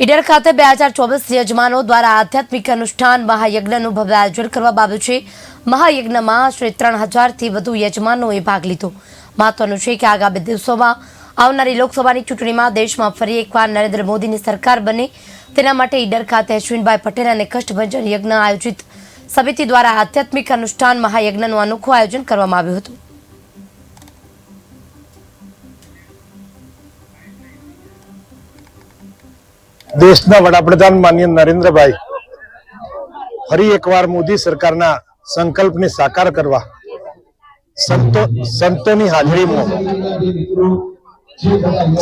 ઈડર ખાતે બે હજાર ચોવીસ યજમાનો દ્વારા આધ્યાત્મિક અનુષ્ઠાન મહાયજ્ઞનું ભવ્ય આયોજન કરવામાં આવ્યું છે. મહાયજ્ઞમાં આશરે ત્રણ હજારથી વધુ યજમાનોએ ભાગ લીધો. મહત્વનું છે કે આગામી દિવસોમાં આવનારી લોકસભાની ચૂંટણીમાં દેશમાં ફરી એકવાર નરેન્દ્ર મોદીની સરકાર બને. તેના માટે ઈડર ખાતે અશ્વિનભાઈ પટેલ અને કષ્ટભંજન યજ્ઞ આયોજિત સમિતિ દ્વારા આધ્યાત્મિક અનુષ્ઠાન મહાયજ્ઞનું અનોખું આયોજન કરવામાં આવ્યું હતું. દેશના વડાપ્રધાન માન્ય નરેન્દ્રભાઈ, ફરી એકવાર મોદી સરકારના સંકલ્પને સાકાર કરવા સંતો, સંતોની હાજરીમાં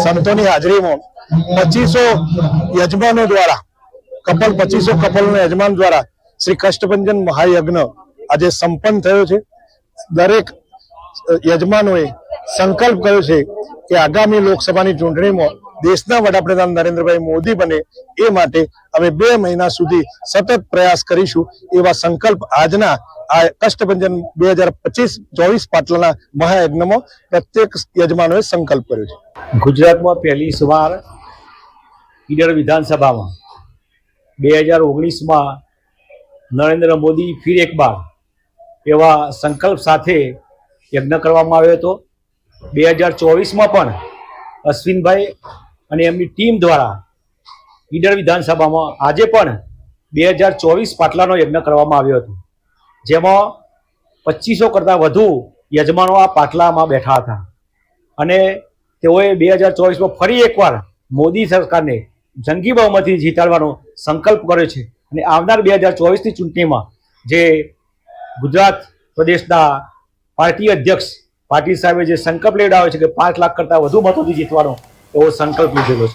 સંતોની હાજરીમાં પચીસો યજમાનો દ્વારા, કપલ પચીસો કપલનો યજમાન દ્વારા શ્રી કષ્ટભંજન મહાયજ્ઞ આજે સંપન્ન થયો છે. દરેક યજમાનોએ સંકલ્પ કર્યો છે કે આગામી લોકસભાની ચૂંટણીમાં દેશના વડાપ્રધાન નરેન્દ્રભાઈ મોદી બને એ માટે અમે બે મહિના સુધી સતત પ્રયાસ કરીશું એવા સંકલ્પ આજના આ કષ્ટભંજન બે હજાર પચીસ ચોવીસ પાટલાના મહાયજ્ઞમાં પ્રત્યેક યજમાનોએ સંકલ્પ કર્યો છે. ગુજરાતમાં પહેલી સવાર ઈડર વિધાનસભામાં બે હજાર ઓગણીસમાં નરેન્દ્ર મોદી ફિર એક બાર એવા સંકલ્પ સાથે યજ્ઞ કરવામાં આવ્યો હતો. બે હજાર ચોવીસમાં પણ અશ્વિનભાઈ અને એમની ટીમ દ્વારા ઈડર વિધાનસભામાં આજે પણ બે હજાર ચોવીસ પાટલાનો યજ્ઞ કરવામાં આવ્યો હતો. જેમાં પચીસો કરતાં વધુ યજમાનો આ પાટલામાં બેઠા હતા. અને તેઓએ બે હજાર ચોવીસમાં ફરી એકવાર મોદી સરકારને જંગી બહુમતી જીતાડવાનો સંકલ્પ કર્યો છે. અને આવનાર બે હજાર ચોવીસની ચૂંટણીમાં જે ગુજરાત પ્રદેશના પાર્ટી અધ્યક્ષ પાટીલ સાહેબે જે સંકલ્પ લેવડાવ્યો છે કે પાંચ લાખ કરતાં વધુ મતોથી જીતવાનો એવો સંકલ્પ લીધેલો છે.